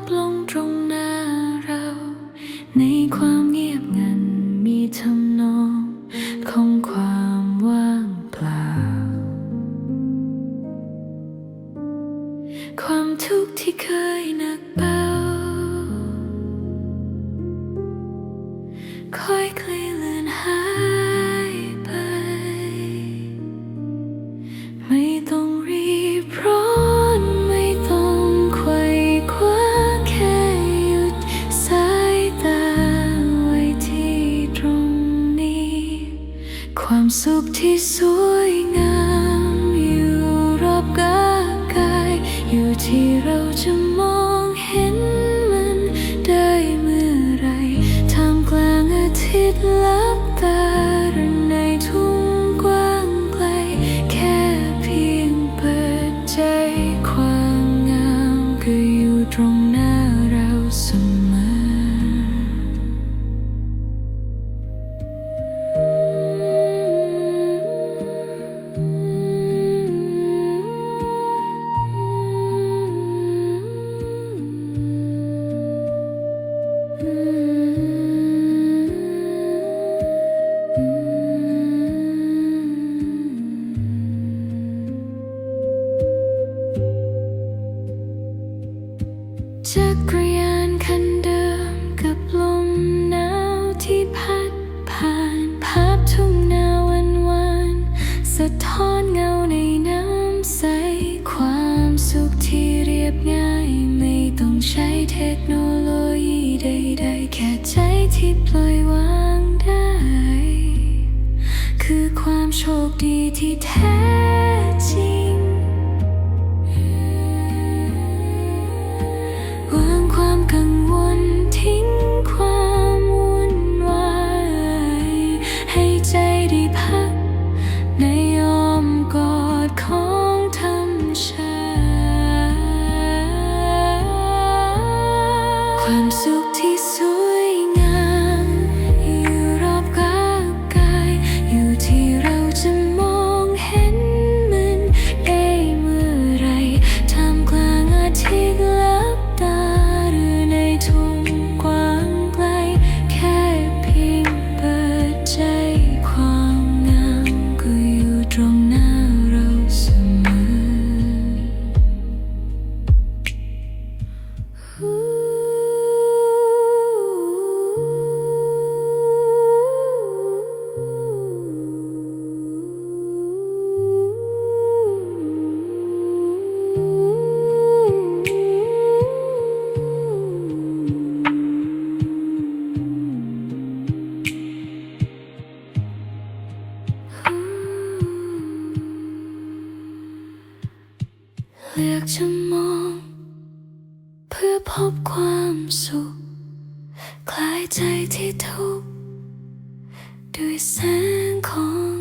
บลงตรงหน้าเรา ในความเงียบงันมีทำนองของความว่างเปล่า ความทุกข์ที่เคยหนักเบาค่อยคลี่ สุขที่สวยงามอยู่รอบกายอยู่ที่เราจะมองเห็นมันได้เมื่อไรท่ามกลางอาทิตย์ลับตาหรือในทุ่งกว้างไกล แค่เพียงเปิดใจความงามก็อยู่ตรงหน้น จักรยานคันเดิมกับลมหนาวที่พัดผ่านภาพทุ่งนาวันวานสะท้อนเงาในน้ำใส ความสุขที่เรียบง่าย ไม่ต้องใช้เทคโนโลยีใดๆ แค่ใจที่ปล่อยวางได้ คือความโชคดีที่แท้จริง คว ลือกจะมอง เพื่อพบความสุข คลายใจที่ทุกข์ด้วยแสงของ